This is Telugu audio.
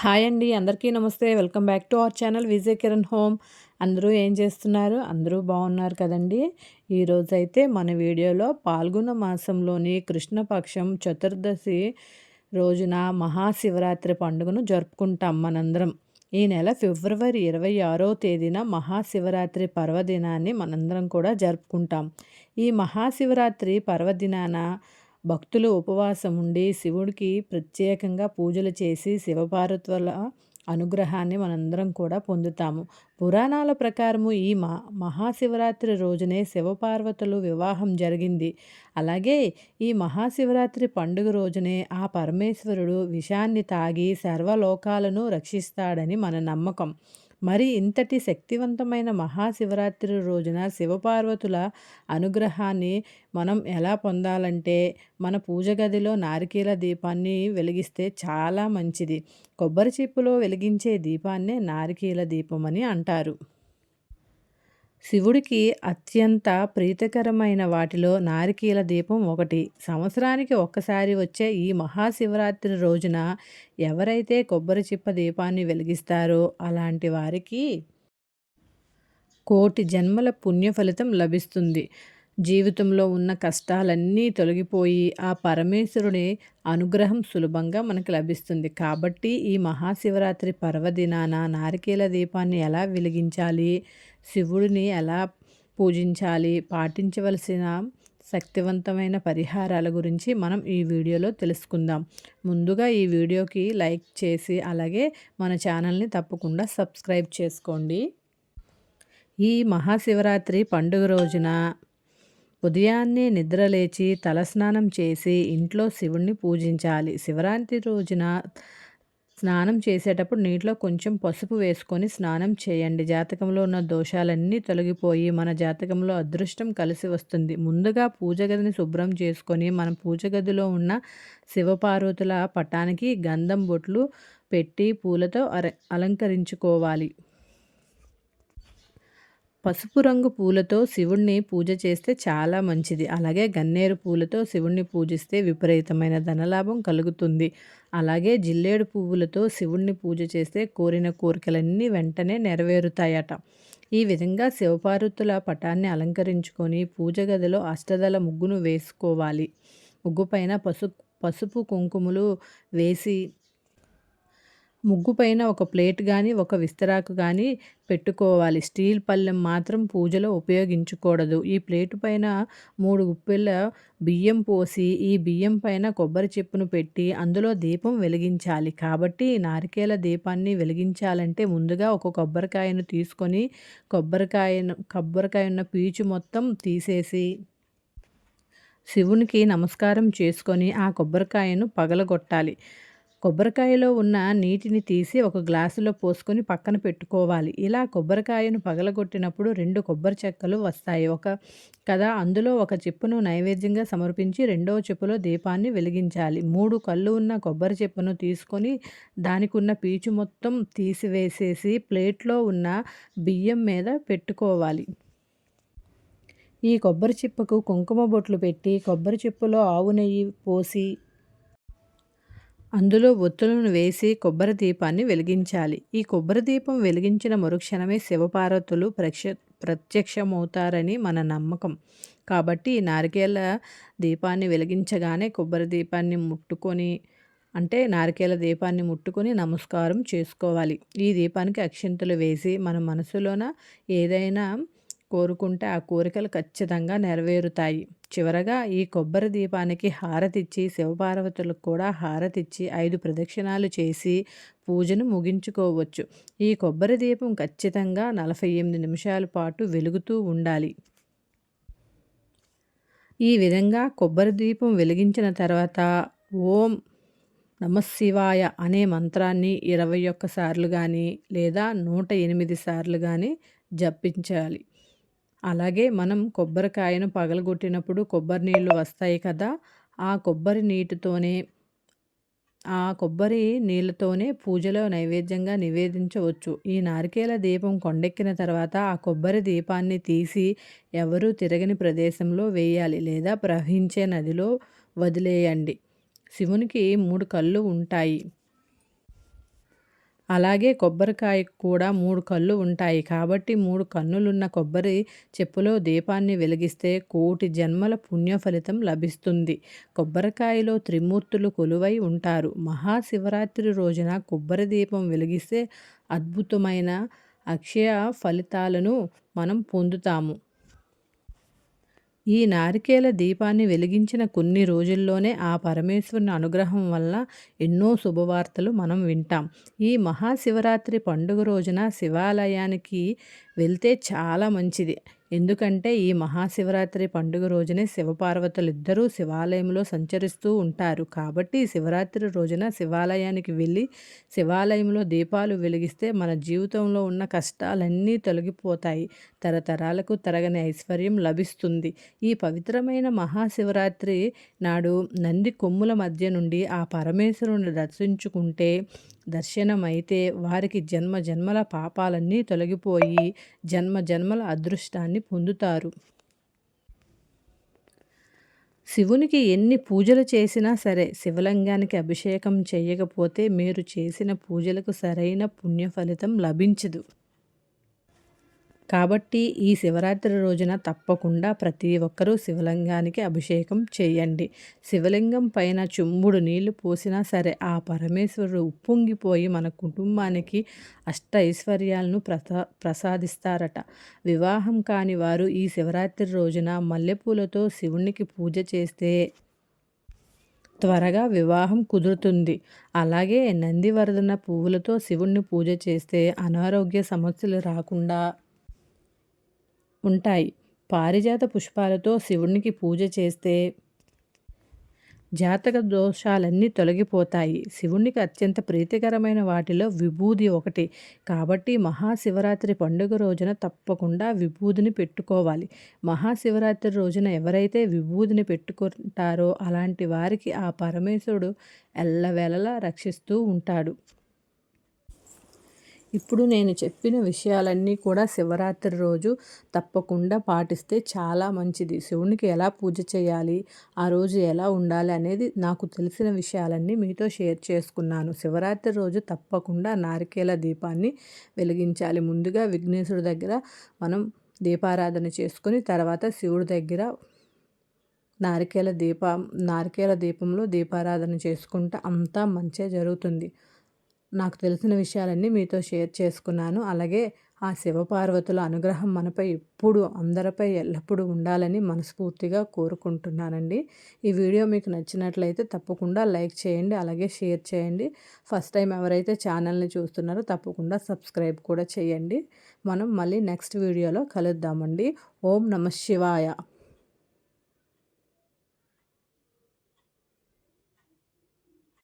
హాయ్ అండి అందరికీ నమస్తే. Welcome back to our channel Vijay Kiran home. అందరూ ఏం చేస్తున్నారు? అందరూ బాగున్నారు కదండి. ఈరోజు అయితే మన వీడియోలో పాల్గొన మాసంలోని కృష్ణపక్షం చతుర్దశి రోజున మహాశివరాత్రి పండుగను జరుపుకుంటాం మనందరం. ఈ నెల ఫిబ్రవరి ఇరవై ఆరో తేదీన మహాశివరాత్రి పర్వదినాన్ని మనందరం కూడా జరుపుకుంటాం. ఈ మహాశివరాత్రి పర్వదినాన భక్తులు ఉపవాసం ఉండి శివుడికి ప్రత్యేకంగా పూజలు చేసి శివపార్వతుల అనుగ్రహాన్ని మనందరం కూడా పొందుతాము. పురాణాల ప్రకారము ఈ మా మహాశివరాత్రి రోజునే శివపార్వతులు వివాహం జరిగింది. అలాగే ఈ మహాశివరాత్రి పండుగ రోజునే ఆ పరమేశ్వరుడు విషాన్ని తాగి సర్వలోకాలను రక్షిస్తాడని మన నమ్మకం. మరి ఇంతటి శక్తివంతమైన మహాశివరాత్రి రోజున శివపార్వతుల అనుగ్రహాన్ని మనం ఎలా పొందాలంటే మన పూజ గదిలో నారికేల దీపాన్ని వెలిగిస్తే చాలా మంచిది. కొబ్బరి చిప్పులో వెలిగించే దీపాన్నే నారికేల దీపం అని అంటారు. శివుడికి అత్యంత ప్రీతికరమైన వాటిలో నారికీల దీపం ఒకటి. సంవత్సరానికి ఒక్కసారి వచ్చే ఈ మహాశివరాత్రి రోజున ఎవరైతే కొబ్బరి చిప్ప దీపాన్ని వెలిగిస్తారో అలాంటి వారికి కోటి జన్మల పుణ్య ఫలితం లభిస్తుంది. జీవితంలో ఉన్న కష్టాలన్నీ తొలగిపోయి ఆ పరమేశ్వరుని అనుగ్రహం సులభంగా మనకు లభిస్తుంది. కాబట్టి ఈ మహాశివరాత్రి పర్వదినాన నారికేల దీపాన్ని ఎలా వెలిగించాలి? శివుడిని ఎలా పూజించాలి? పాటించవలసిన శక్తివంతమైన పరిహారాల గురించి మనం ఈ వీడియోలో తెలుసుకుందాం. ముందుగా ఈ వీడియోకి లైక్ చేసి అలాగే మన ఛానల్ని తప్పకుండా సబ్స్క్రైబ్ చేసుకోండి. ఈ మహాశివరాత్రి పండుగ రోజున ఉదయాన్నే నిద్రలేచి తలస్నానం చేసి ఇంట్లో శివుణ్ణి పూజించాలి. శివరాత్రి రోజున స్నానం చేసేటప్పుడు నీటిలో కొంచెం పసుపు వేసుకొని స్నానం చేయండి. జాతకంలో ఉన్న దోషాలన్నీ తొలగిపోయి మన జాతకంలో అదృష్టం కలిసి వస్తుంది. ముందుగా పూజ గదిని శుభ్రం చేసుకొని మన పూజ గదిలో ఉన్న శివపార్వతుల పటానికి గంధం బొట్లు పెట్టి పూలతో అలంకరించుకోవాలి. పసుపు రంగు పూలతో శివుణ్ణి పూజ చేస్తే చాలా మంచిది. అలాగే గన్నేరు పూలతో శివుణ్ణి పూజిస్తే విపరీతమైన ధనలాభం కలుగుతుంది. అలాగే జిల్లేడు పువ్వులతో శివుణ్ణి పూజ చేస్తే కోరిన కోరికలన్నీ వెంటనే నెరవేరుతాయట. ఈ విధంగా శివపార్వతుల పటాన్ని అలంకరించుకొని పూజ గదిలో అష్టదల ముగ్గును వేసుకోవాలి. ముగ్గు పైన పసుపు పసుపు కుంకుమలు వేసి ముగ్గు పైన ఒక ప్లేట్ కానీ ఒక విస్తరాకు కానీ పెట్టుకోవాలి. స్టీల్ పళ్ళెం మాత్రం పూజలో ఉపయోగించకూడదు. ఈ ప్లేటు పైన మూడు గుప్పెల బియ్యం పోసి ఈ బియ్యం పైన కొబ్బరి చెప్పును పెట్టి అందులో దీపం వెలిగించాలి. కాబట్టి నారికేల దీపాన్ని వెలిగించాలంటే ముందుగా ఒక కొబ్బరికాయను తీసుకొని కొబ్బరికాయను కొబ్బరికాయ ఉన్న పీచు మొత్తం తీసేసి శివునికి నమస్కారం చేసుకొని ఆ కొబ్బరికాయను పగలగొట్టాలి. కొబ్బరికాయలో ఉన్న నీటిని తీసి ఒక గ్లాసులో పోసుకొని పక్కన పెట్టుకోవాలి. ఇలా కొబ్బరికాయను పగలగొట్టినప్పుడు రెండు కొబ్బరి చెక్కలు వస్తాయి. ఒక కదా అందులో ఒక చెప్పును నైవేద్యంగా సమర్పించి రెండవ చెప్పులో దీపాన్ని వెలిగించాలి. మూడు కళ్ళు ఉన్న కొబ్బరి చెప్పును తీసుకొని దానికి ఉన్న పీచు మొత్తం తీసివేసేసి ప్లేట్లో ఉన్న బియ్యం మీద పెట్టుకోవాలి. ఈ కొబ్బరి చిప్పకు కుంకుమ బొట్లు పెట్టి కొబ్బరి చిప్పులో ఆవు నెయ్యి పోసి అందులో ఒత్తులను వేసి కొబ్బరి దీపాన్ని వెలిగించాలి. ఈ కొబ్బరి దీపం వెలిగించిన మరుక్షణమే శివపార్వతులు ప్రక్ష ప్రత్యక్షమవుతారని మన నమ్మకం. కాబట్టి ఈ నారికేల దీపాన్ని వెలిగించగానే కొబ్బరి దీపాన్ని ముట్టుకొని అంటే నారికేల దీపాన్ని ముట్టుకొని నమస్కారం చేసుకోవాలి. ఈ దీపానికి అక్షింతలు వేసి మన మనసులోన ఏదైనా కోరుకుంటే ఆ కోరికలు ఖచ్చితంగా నెరవేరుతాయి. చివరగా ఈ కొబ్బరి దీపానికి హారతిచ్చి శివపార్వతులకు కూడా హారతిచ్చి ఐదు ప్రదక్షిణాలు చేసి పూజను ముగించుకోవచ్చు. ఈ కొబ్బరి దీపం ఖచ్చితంగా నలభై ఎనిమిది నిమిషాల పాటు వెలుగుతూ ఉండాలి. ఈ విధంగా కొబ్బరి దీపం వెలిగించిన తర్వాత ఓం నమశివాయ అనే మంత్రాన్ని ఇరవై ఒక్క సార్లు కానీ లేదా నూట ఎనిమిది సార్లు కానీ జపించాలి. అలాగే మనం కొబ్బరికాయను పగలగొట్టినప్పుడు కొబ్బరి నీళ్ళు వస్తాయి కదా ఆ కొబ్బరి నీటితోనే ఆ కొబ్బరి నీళ్ళతోనే పూజలో నైవేద్యంగా నివేదించవచ్చు. ఈ నారికేల దీపం కొండెక్కిన తర్వాత ఆ కొబ్బరి దీపాన్ని తీసి ఎవరూ తిరగని ప్రదేశంలో వేయాలి లేదా ప్రవహించే నదిలో వదిలేయండి. శివునికి మూడు కళ్ళు ఉంటాయి. అలాగే కొబ్బరికాయకు కూడా మూడు కళ్ళు ఉంటాయి. కాబట్టి మూడు కన్నులున్న కొబ్బరి చెప్పులో దీపాన్ని వెలిగిస్తే కోటి జన్మల పుణ్య ఫలితం లభిస్తుంది. కొబ్బరికాయలో త్రిమూర్తులు కొలువై ఉంటారు. మహాశివరాత్రి రోజున కొబ్బరి దీపం వెలిగిస్తే అద్భుతమైన అక్షయ ఫలితాలను మనం పొందుతాము. ఈ నారికేల దీపాన్ని వెలిగించిన కొన్ని రోజుల్లోనే ఆ పరమేశ్వరుని అనుగ్రహం వల్ల ఎన్నో శుభవార్తలు మనం వింటాం. ఈ మహాశివరాత్రి పండుగ రోజున శివాలయానికి వెళ్తే చాలా మంచిది. ఎందుకంటే ఈ మహాశివరాత్రి పండుగ రోజునే శివపార్వతులు ఇద్దరూ శివాలయంలో సంచరిస్తూ ఉంటారు. కాబట్టి శివరాత్రి రోజున శివాలయానికి వెళ్ళి శివాలయంలో దీపాలు వెలిగిస్తే మన జీవితంలో ఉన్న కష్టాలన్నీ తొలగిపోతాయి. తరతరాలకు తరగని ఐశ్వర్యం లభిస్తుంది. ఈ పవిత్రమైన మహాశివరాత్రి నాడు నంది కొమ్ముల మధ్య నుండి ఆ పరమేశ్వరుని దర్శించుకుంటే దర్శనమైతే వారికి జన్మ జన్మల పాపాలన్నీ తొలగిపోయి జన్మ జన్మల అదృష్టాన్ని పొందుతారు. శివునికి ఎన్ని పూజలు చేసినా సరే శివలింగానికి అభిషేకం చేయకపోతే మీరు చేసిన పూజలకు సరైన పుణ్య ఫలితం లభించదు. కాబట్టి ఈ శివరాత్రి రోజున తప్పకుండా ప్రతి ఒక్కరూ శివలింగానికి అభిషేకం చేయండి. శివలింగం పైన చుంబుడు నీళ్ళు పోసినా సరే ఆ పరమేశ్వరుడు ఉప్పొంగిపోయి మన కుటుంబానికి అష్ట ఐశ్వర్యాలను ప్రసా ప్రసాదిస్తారట. వివాహం కాని వారు ఈ శివరాత్రి రోజున మల్లెపూలతో శివునికి పూజ చేస్తే త్వరగా వివాహం కుదురుతుంది. అలాగే నందివర్ధన పువ్వులతో శివుణ్ణి పూజ చేస్తే అనారోగ్య సమస్యలు రాకుండా ఉంటాయి. పారిజాత పుష్పాలతో శివునికి పూజ చేస్తే జాతక దోషాలన్నీ తొలగిపోతాయి. శివునికి అత్యంత ప్రీతికరమైన వాటిలో విభూది ఒకటి. కాబట్టి మహాశివరాత్రి పండుగ రోజున తప్పకుండా విభూదిని పెట్టుకోవాలి. మహాశివరాత్రి రోజున ఎవరైతే విభూదిని పెట్టుకుంటారో అలాంటి వారికి ఆ పరమేశ్వరుడు ఎల్లవేళలా రక్షిస్తూ ఉంటాడు. ఇప్పుడు నేను చెప్పిన విషయాలన్నీ కూడా శివరాత్రి రోజు తప్పకుండా పాటిస్తే చాలా మంచిది. శివునికి ఎలా పూజ చేయాలి ఆ రోజు ఎలా ఉండాలి అనేది నాకు తెలిసిన విషయాలన్నీ మీతో షేర్ చేసుకున్నాను. శివరాత్రి రోజు తప్పకుండా నారికేల దీపాన్ని వెలిగించాలి. ముందుగా విఘ్నేశ్వరుడి దగ్గర మనం దీపారాధన చేసుకుని తర్వాత శివుడి దగ్గర నారికేల దీపం నారికేల దీపంలో దీపారాధన చేసుకుంటే అంతా మంచిగా జరుగుతుంది. నాకు తెలిసిన విషయాలన్నీ మీతో షేర్ చేసుకున్నాను. అలాగే ఆ శివపార్వతుల అనుగ్రహం మనపై ఎప్పుడు అందరిపై ఎల్లప్పుడూ ఉండాలని మనస్ఫూర్తిగా కోరుకుంటున్నానండి. ఈ వీడియో మీకు నచ్చినట్లయితే తప్పకుండా లైక్ చేయండి అలాగే షేర్ చేయండి. ఫస్ట్ టైం ఎవరైతే ఛానల్ని చూస్తున్నారో తప్పకుండా సబ్స్క్రైబ్ కూడా చేయండి. మనం మళ్ళీ నెక్స్ట్ వీడియోలో కలుద్దామండి. ఓం నమ శివాయ.